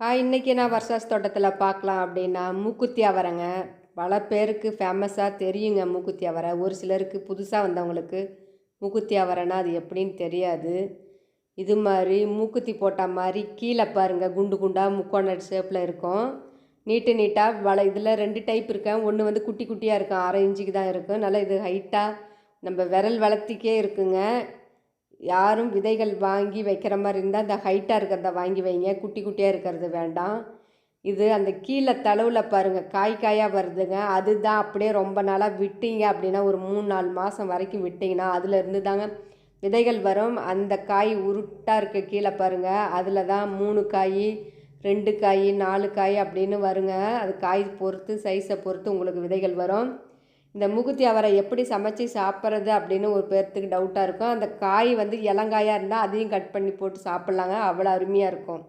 Hi இன்றைக்கி நான் வர்ஷாஸ் தோட்டத்தில் பார்க்கலாம் அப்படின்னா மூக்குத்தி அவரைங்க பல பேருக்கு ஃபேமஸாக தெரியுங்க மூக்குத்தி அவரை ஒரு சிலருக்கு புதுசாக வந்தவங்களுக்கு மூக்குத்தி அவரைனா அது எப்படின்னு தெரியாது. இது மாதிரி மூக்குத்தி போட்ட மாதிரி கீழே பாருங்க குண்டு குண்டாக முக்கோண ஷேப்பில் இருக்கும். நீட்டு நீட்டாக வள இதில் ரெண்டு டைப் இருக்கேன் ஒன்று வந்து குட்டி குட்டியாக இருக்கும் அரை இன்ச்சுக்கு தான் இருக்கும். நல்லா இது ஹைட்டாக நம்ம விரல் வளர்த்திக்கே இருக்குங்க. யாரும் விதைகள் வாங்கி வைக்கிற மாதிரி இருந்தால் இந்த ஹைட்டாக இருக்கிறத வாங்கி வைங்க. குட்டி குட்டியாக இருக்கிறது வேண்டாம். இது அந்த கீழே தளவில் பாருங்கள் காய் காயாக வருதுங்க. அதுதான் அப்படியே ரொம்ப நாளாக விட்டீங்க அப்படின்னா ஒரு மூணு நாலு மாதம் வரைக்கும் விட்டிங்கன்னா அதில் தாங்க விதைகள் வரும். அந்த காய் உருட்டாக இருக்க கீழே பாருங்கள் அதில் தான் மூணு காய் ரெண்டு காய் நாலு காய் அப்படின்னு வருங்க. அது காய் பொறுத்து சைஸை பொறுத்து உங்களுக்கு விதைகள் வரும். இந்த மூக்குத்தி அவரை எப்படி சமைச்சு சாப்பிட்றது அப்படின்னு ஒரு பேர்த்துக்கு டவுட்டாக இருக்கும். அந்த காய் வந்து இளங்காயாக இருந்தால் அதையும் கட் பண்ணி போட்டு சாப்பிட்லாங்க. அவ்வளோ அருமையாக இருக்கும்.